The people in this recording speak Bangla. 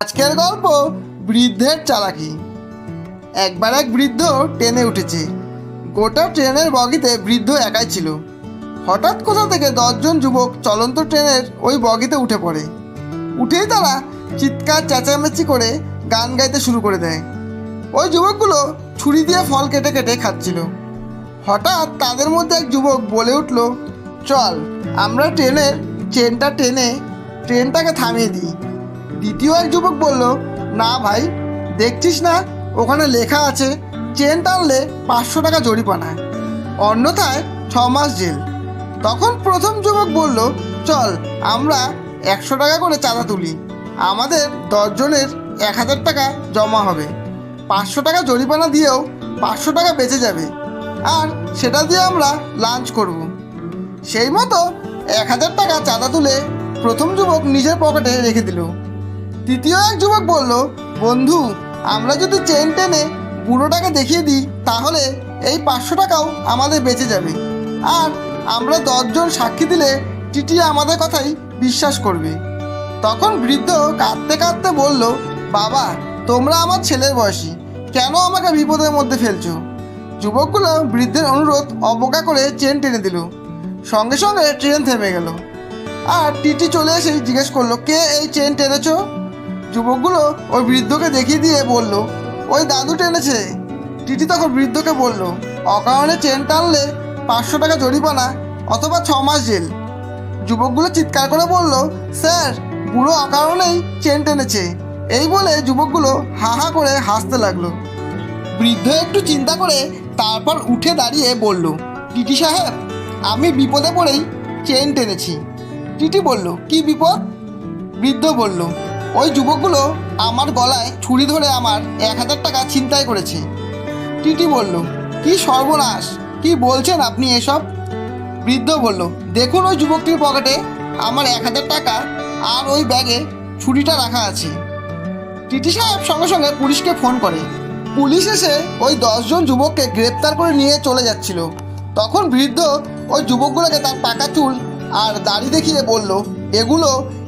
আজকের গল্প বৃদ্ধের চালাকি। একবার এক বৃদ্ধ ট্রেনে উঠেছে। গোটা ট্রেনের বগিতে বৃদ্ধ একাই ছিল। হঠাৎ কোথা থেকে দশজন যুবক চলন্ত ট্রেনের ওই বগিতে উঠে পড়ে। উঠেই তারা চিৎকার, চেঁচামেচি করে গান গাইতে শুরু করে দেয়। ওই যুবকগুলো ছুরি দিয়ে ফল কেটে কেটে খাচ্ছিল। হঠাৎ তাদের মধ্যে এক যুবক বলে উঠল, চল, আমরা ট্রেনের চেনটা টেনে, ট্রেনটাকে থামিয়ে দিই। দ্বিতীয় এক যুবক বলল, না ভাই, দেখছিস না? ওখানে লেখা আছে, চেন টানলে পাঁচশো টাকা জরিমানা। অন্যথায় ছ মাস জেল। তখন প্রথম যুবক বলল, চল, আমরা একশো টাকা করে চাঁদা তুলি। আমাদের দশজনের এক হাজার টাকা জমা হবে। পাঁচশো টাকা জরিমানা দিয়েও পাঁচশো টাকা বেঁচে যাবে। আর সেটা দিয়ে আমরা লাঞ্চ করব। সেই মতো এক হাজার টাকা চাঁদা তুলে প্রথম যুবক নিজের পকেটে রেখে দিল। তৃতীয় এক যুবক বলল, বন্ধু, আমরা যদি চেন টেনে বুড়োটাকে দেখিয়ে দিই, তাহলে এই পাঁচশো টাকাও আমাদের বেঁচে যাবে। আর আমরা দশজন সাক্ষী দিলে টিটি আমাদের কথাই বিশ্বাস করবে। তখন বৃদ্ধ কাঁদতে কাঁদতে বলল, বাবা, তোমরা আমার ছেলের বয়সী, কেন আমাকে বিপদের মধ্যে ফেলছো? যুবকগুলো বৃদ্ধের অনুরোধ অবজ্ঞা করে চেন টেনে দিল। সঙ্গে সঙ্গে ট্রেন থেমে গেল। আর টিটি চলে এসে জিজ্ঞেস করল, কে এই চেন টেনেছো? যুবকগুলো ওই বৃদ্ধকে দেখিয়ে দিয়ে বলল, ওই দাদু টেনেছে। টিটি তখন বৃদ্ধকে বলল, অকারণে চেন টানলে পাঁচশো টাকা জরিমানা অথবা ছ মাস জেল। যুবকগুলো চিৎকার করে বলল, স্যার, বুড়ো অকারণেই চেন টেনেছে। এই বলে যুবকগুলো হা হা করে হাসতে লাগল। বৃদ্ধ একটু চিন্তা করে তারপর উঠে দাঁড়িয়ে বলল, টিটি সাহেব, আমি বিপদে পড়েই চেন টেনেছি। টিটি বলল, কি বিপদ? বৃদ্ধ বলল ওই যুবকগুলো আমার গলায় ছুরি ধরে আমার এক হাজার টাকা ছিনতাই করেছে। টিটি বলল, কি সর্বনাশ! কি বলছেন আপনি এসব? বৃদ্ধ বলল, দেখুন ওই যুবকটির পকেটে আমার এক হাজার টাকা আর ওই ব্যাগে ছুরিটা রাখা আছে। টিটি সাহেব সঙ্গে সঙ্গে পুলিশকে ফোন করে। পুলিশ এসে ওই দশজন যুবককে গ্রেপ্তার করে নিয়ে চলে যাচ্ছিল। তখন বৃদ্ধ ওই যুবকগুলোকে তার পাকা চুল আর দাড়ি দেখিয়ে বলল, এগুলো